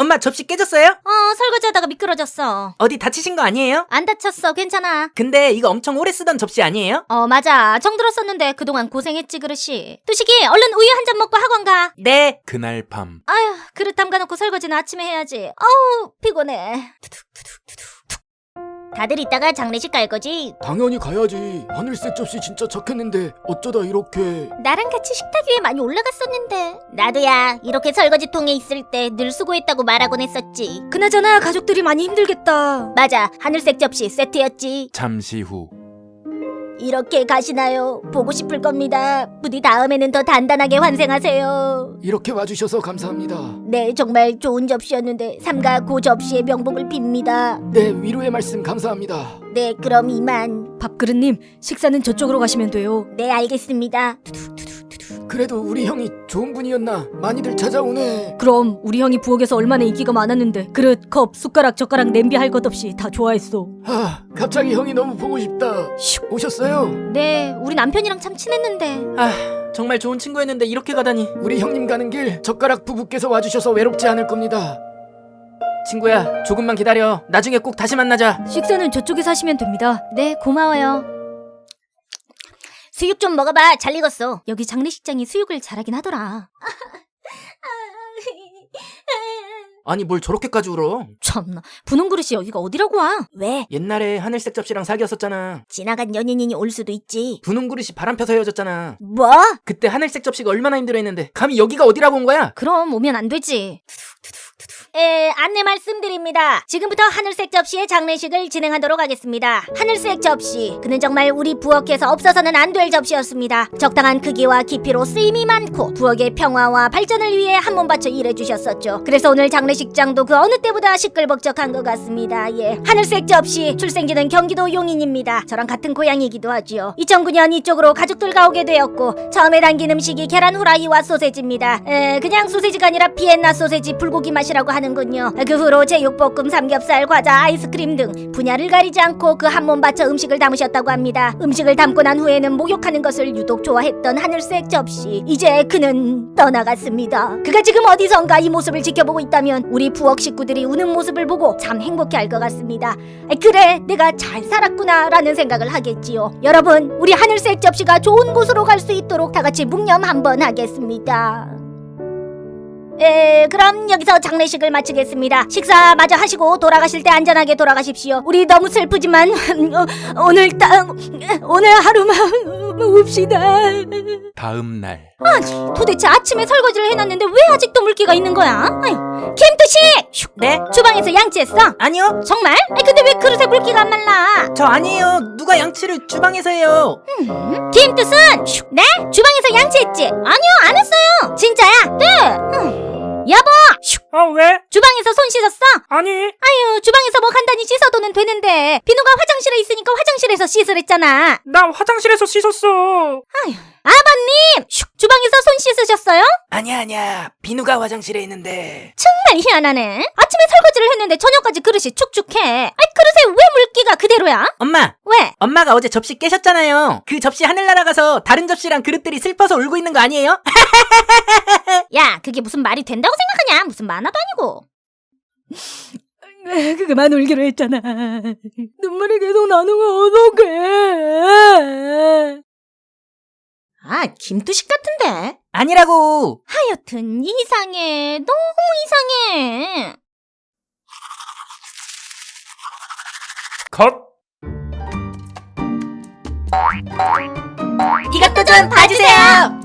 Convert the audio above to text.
엄마 접시 깨졌어요? 어, 설거지하다가 미끄러졌어. 어디 다치신 거 아니에요? 안 다쳤어. 괜찮아. 근데 이거 엄청 오래 쓰던 접시 아니에요? 어, 맞아. 정들었었는데 그동안 고생했지, 그릇이. 뚜식이, 얼른 우유 한 잔 먹고 학원 가. 네. 그날 밤 아휴, 그릇 담가놓고 설거지는 아침에 해야지. 어우, 피곤해. 투둑, 투둑, 투둑. 다들 이따가 장례식 갈 거지? 당연히 가야지. 하늘색 접시 진짜 착했는데 어쩌다 이렇게 나랑 같이 식탁 위에 많이 올라갔었는데. 나도야, 이렇게 설거지통에 있을 때 늘 수고했다고 말하곤 했었지. 그나저나 가족들이 많이 힘들겠다. 맞아, 하늘색 접시 세트였지. 잠시 후 이렇게 가시나요? 보고 싶을 겁니다. 부디 다음에는 더 단단하게 환생하세요. 이렇게 와주셔서 감사합니다. 네, 정말 좋은 접시였는데 삼가 고 접시의 명복을 빕니다. 네, 위로의 말씀 감사합니다. 네, 그럼 이만. 밥그릇님, 식사는 저쪽으로 가시면 돼요. 네, 알겠습니다. 그래도 우리 형이 좋은 분이었나? 많이들 찾아오네. 그럼 우리 형이 부엌에서 얼마나 인기가 많았는데 그릇, 컵, 숟가락, 젓가락, 냄비 할 것 없이 다 좋아했어. 아, 갑자기 형이 너무 보고 싶다. 슉, 오셨어요? 네, 우리 남편이랑 참 친했는데. 아, 정말 좋은 친구였는데 이렇게 가다니. 우리 형님 가는 길 젓가락 부부께서 와주셔서 외롭지 않을 겁니다. 친구야, 조금만 기다려. 나중에 꼭 다시 만나자. 식사는 저쪽에서 하시면 됩니다. 네, 고마워요. 수육 좀 먹어봐. 잘 익었어. 여기 장례식장이 수육을 잘하긴 하더라. 아니 뭘 저렇게까지 울어? 참나, 분홍 그릇이 여기가 어디라고 와? 왜? 옛날에 하늘색 접시랑 사귀었었잖아. 지나간 연인이 올 수도 있지. 분홍 그릇이 바람 펴서 헤어졌잖아. 뭐? 그때 하늘색 접시가 얼마나 힘들어했는데 감히 여기가 어디라고 온 거야? 그럼 오면 안 되지. 에, 안내 말씀드립니다. 지금부터 하늘색 접시의 장례식을 진행하도록 하겠습니다. 하늘색 접시. 그는 정말 우리 부엌에서 없어서는 안 될 접시였습니다. 적당한 크기와 깊이로 쓰임이 많고 부엌의 평화와 발전을 위해 한 몸 바쳐 일해주셨었죠. 그래서 오늘 장례식장도 그 어느 때보다 시끌벅적한 것 같습니다. 예. 하늘색 접시. 출생지는 경기도 용인입니다. 저랑 같은 고향이기도 하지요. 2009년 이쪽으로 가족들과 오게 되었고 처음에 담긴 음식이 계란 후라이와 소세지입니다. 에, 그냥 소세지가 아니라 비엔나 소세지 불고기 맛이라고 하 는군요. 그 후로 제육볶음, 삼겹살, 과자, 아이스크림 등 분야를 가리지 않고 그 한 몸 바쳐 음식을 담으셨다고 합니다. 음식을 담고 난 후에는 목욕하는 것을 유독 좋아했던 하늘색 접시. 이제 그는 떠나갔습니다. 그가 지금 어디선가 이 모습을 지켜보고 있다면 우리 부엌 식구들이 우는 모습을 보고 참 행복해할 것 같습니다. 아, 그래, 내가 잘 살았구나라는 생각을 하겠지요. 여러분, 우리 하늘색 접시가 좋은 곳으로 갈 수 있도록 다 같이 묵념 한번 하겠습니다. 에, 그럼 여기서 장례식을 마치겠습니다. 식사 마저 하시고 돌아가실 때 안전하게 돌아가십시오. 우리 너무 슬프지만 어, 오늘 딱 오늘 하루만 웁시다. 다음 날 도대체 아침에 설거지를 해놨는데 왜 아직도 물기가 있는 거야? 아유, 김두식! 네? 주방에서 양치했어? 아니요. 정말? 아니 근데 왜 그릇에 물기가 안 말라? 저 아니에요. 누가 양치를 주방에서 해요? 김두순! 네? 주방에서 양치했지? 아니요 안 했어요 진짜야? 네 음. 여보! 아 왜? 주방에서 손 씻었어? 아니. 아유 주방에서 뭐 간단히 씻어도는 되는데 비누가 화장실에 있으니까 화장실에서 씻으랬잖아 나 화장실에서 씻었어. 아버님! 주방에서 손 씻으셨어요? 아니야 아니야. 비누가 화장실에 있는데. 정말 희한하네 아침에 설거지를 했는데 저녁까지 그릇이 축축해 아이 그릇에 왜 물기가 그대로야? 엄마. 왜? 엄마가 어제 접시 깨셨잖아요. 그 접시 하늘나라 가서 다른 접시랑 그릇들이 슬퍼서 울고 있는 거 아니에요? 야 그게 무슨 말이 된다고 생각하냐? 무슨 만화도 아니고. 그만 울기로 했잖아. 눈물이 계속 나는 거 어떡해. 아 김두식 같은데. 아니라고. 하여튼 이상해. 너무 이상해. 컷. 이것도 좀 봐주세요